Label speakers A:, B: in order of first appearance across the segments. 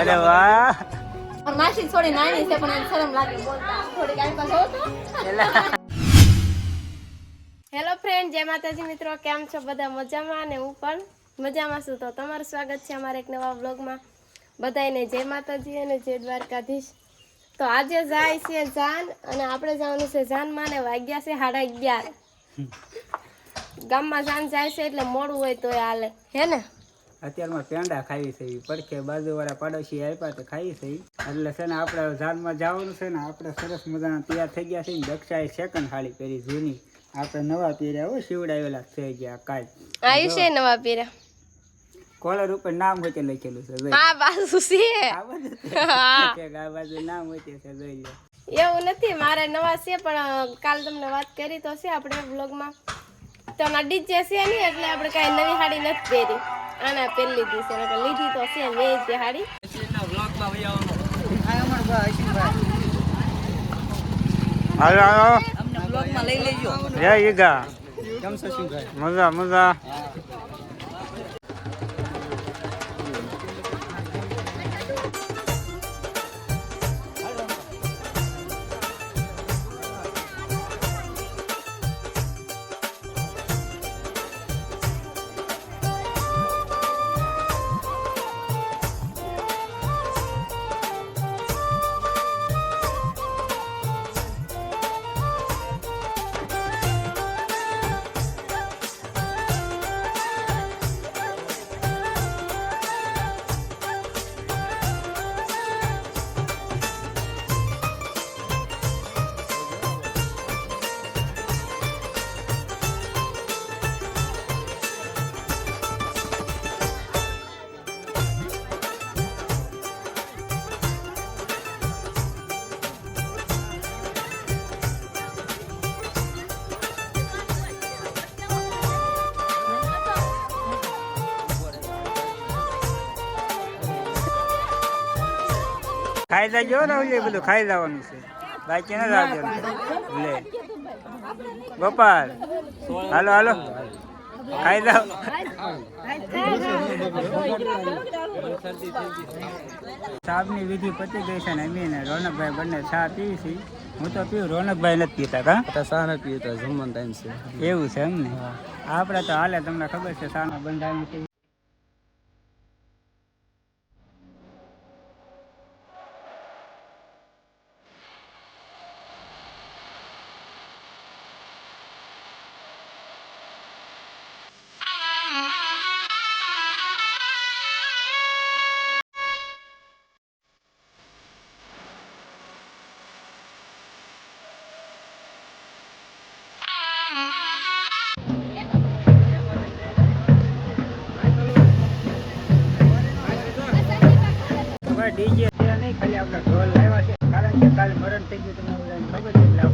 A: અરે વાહ.
B: માસી થોડી નાની છે પણ શરમ લાગે બોલતા. થોડી કાંઈ પાસે હેલો ફ્રેન્ડ જય માતાજી મિત્રો. કેમ છો? બધા મજામાં અને હું પણ મજામાં છું. તો તમારું સ્વાગત છે અમારા એક નવા બ્લોગમાં બધાને જય માતાજી અને જય દ્વારકાધીશ. તો આજે જાય છે જાન અને આપણે જવાનું છે જાન માને વાગ્યા છે સાડા અગિયાર. ગામમાં જાન જાય છે એટલે મોડું હોય તો હાલે. હે ને?
A: અત્યારમાં પેંડા ખાઈ છે. પડખે બાજુવાળા પાડોશી આપ્યા તો ખાઈ છે એટલે છે ને આપણે જાનમાં જવાનું છે ને આપણે સરસ મજાના તૈયાર થઈ ગયા છે ને દક્ષાએ સેકન્ડ હાળી પહેરી જૂની. આપણે નવા પહેર્યા હો શિવડાવેલા થઈ ગયા કાલ.
B: છે નવા પીરા
A: કોલર ઉપર નામ હોય તે લખેલું છે
B: આ બાજુ છે.
A: આ બાજુ નામ હોય છે જોઈ લો.
B: એવું નથી મારે નવા છે પણ કાલ તમને વાત કરી તો છે આપણે બ્લોગમાં તો ના ડીજે છે નહીં એટલે આપણે કાંઈ નવી સાડી નથી પહેરી. આના પહેરી લીધી છે નકર લીધી તો છે મેં જ સાડી
A: હાલો હાલો. જય ઈગા. મજા મજા. ખાઈ જાજો ને ઓલી બધું ખાઈ જવાનું છે. બાકી ન લાવજો લે. ગોપાલ. હાલો હાલો. ખાઈ જાઓ. સાબની વિધિ પતી ગઈ છે ને અમી ને રોનકભાઈ બંને ચા પીવી છે. હું તો પીવું રોનકભાઈ નથી પીતા કા?
C: ચા નથી પીતા જમવાનો ટાઈમ છે.
A: એવું છે એમ ને? આપણે તો હાલે તમને ખબર છે ચા બંધારણ છે. ડીજે નહીં, ખાલી આપણે ઢોલ લાવ્યા છે. કારણ કે કાલ મરણ થઈ ગયું, તમને ખબર છે.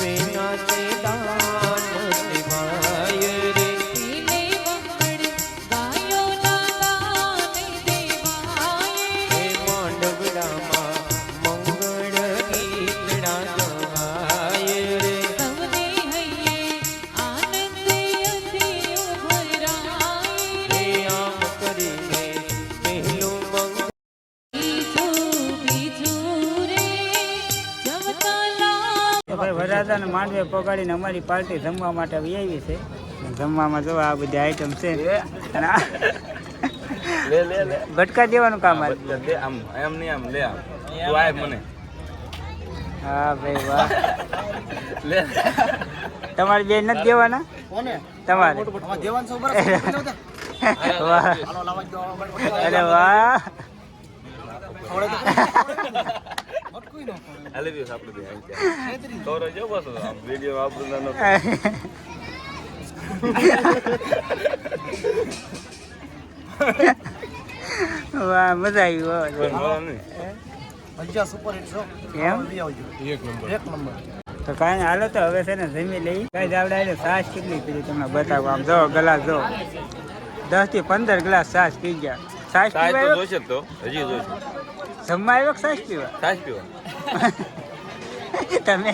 A: बिना चेता દાદાને માંડવે પગાડીને અમારી પાર્ટી જમવા માટે આવી આવી છે. જમવામાં જો આ બધી આઈટમ છે. અને આ
C: લે લે લે.
A: બટકા દેવાનું કામ
C: આમ એમ નહીં આમ લે આમ. તું આય મને.
A: હા ભાઈ વાહ.
C: લે.
A: તમારી બેન નથી દેવાના? તમારે. વાહ. અરે વાહ.
C: હાલે દિવસ આપણે બે આઈ જો બસ આમ. વિડિયો આપણને નો
A: વાહ મજા આવી વાહ.
C: બોલો નહીં
A: એમ? તો કાંઈ હાલો તો હવે છે ને જમી લઈ કઈ આવડે એટલે છાશ કેટલી પીધી તમને બતાવો? આમ જો ગ્લાસ જો. દસથી પંદર ગ્લાસ સાસ પી ગયા.
C: સાસ
A: પીવા જમવા આવ્યો સાસ પીવા?
C: સાસ પીવા.
A: તમે?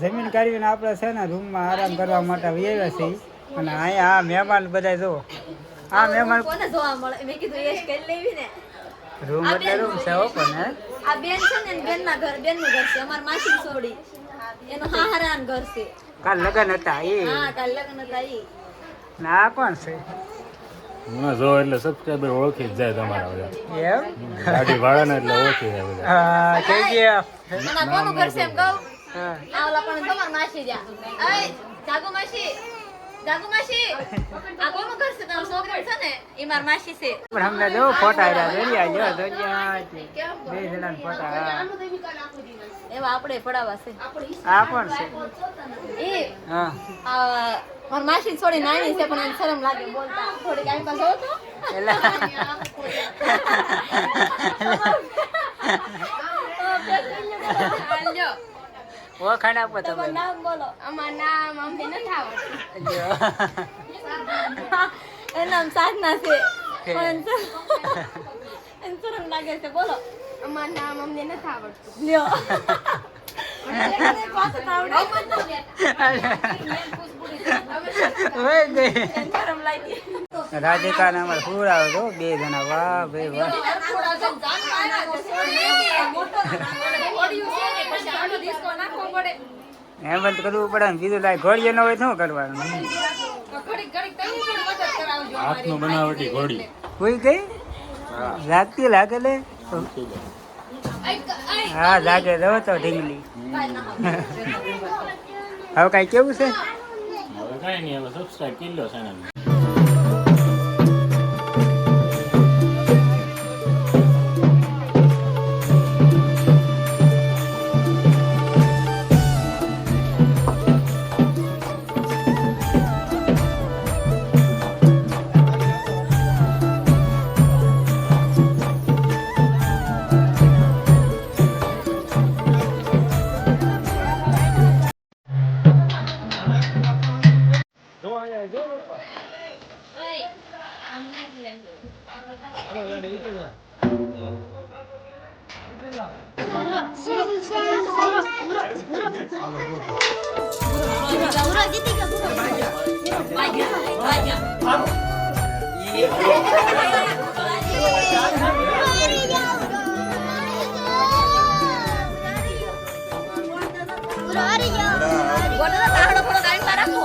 A: જમીન કાઢીને આપણે છે ને રૂમમાં આરામ કરવા માટે આવ્યા છીએ. અને અહીંયા આ મહેમાન બધા જો. આ મહેમાન
D: કોને જોવા મળે? મેં કીધું એ કરી લેવી ને.
A: રૂમ એટલે રૂમ છે હો પણ હે?
D: આ બેન છે ને બેન ના ઘર બેનનું ઘર છે. અમાર માસી સોડી. એનું હાહરાન ઘર છે.
A: કાલ લગન હતા એ
D: હા કાલ લગ્ન હતા ઈ.
A: ને આ કોણ છે?
E: ના જો એટલે સબસ્ક્રાઈબર ઓળખી જ જાય તમારા બધા.
A: એમ?
E: ગાડી ભાડાના એટલે ઓળખી જાય બધા.
A: હા થઈ ગયા.
D: અને કોનું કરશે એમ કહું?
A: હા.
D: આ ઓલા પણ તમાર માસી જા એ જાગો માસી. જાગુ માસી આ કોનું ઘર છે તમારો છોકરો છે ને એ માર માસી છે
A: પણ અમને જો ફોટા આવ્યા દરિયા જો દરિયા બે જણા ફોટા
D: એવા આપણે પડાવા છે
A: આ પણ છે
D: એ
A: હા
D: માર માસી થોડી નાની છે પણ એને શરમ લાગે બોલતા થોડી કાંઈ પાસે તો
A: એલા ઓળખાણ આપો તમે.
D: નામ બોલો.
B: અમાર નામ અમને નથી આવડતું.
A: એ
D: એનું નામ સાધના છે. પણ શરમ લાગે છે. બોલો.
B: અમાર નામ અમને નથી આવડતું.
D: લ્યો.
A: રાધિકા ને અમારે પૂર આવે તો બે જણા. વાહ ભાઈ વાહ. એમ જ કરવું પડે ને બીજું લાય ઘોડીએ ન હોય શું કરવાનું?
E: હાથનું બનાવટી ઘોડી.
A: કોઈ કઈ? લાગતી લાગે લે? હા લાગે રહો તો ઢીંગલી. હવે કઈ કેવું છે
E: હવે કાંઈ નહીં હવે સબસ્ક્રાઈબ કરી લો ચેનલ
D: બોલો તો તાહડો પડો કાઢી રાખો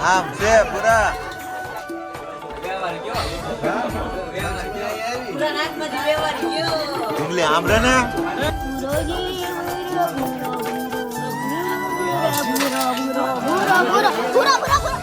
F: આમ છે પૂરા ડુંગળી આમ રે ને કપડા બગડશે છે દુસા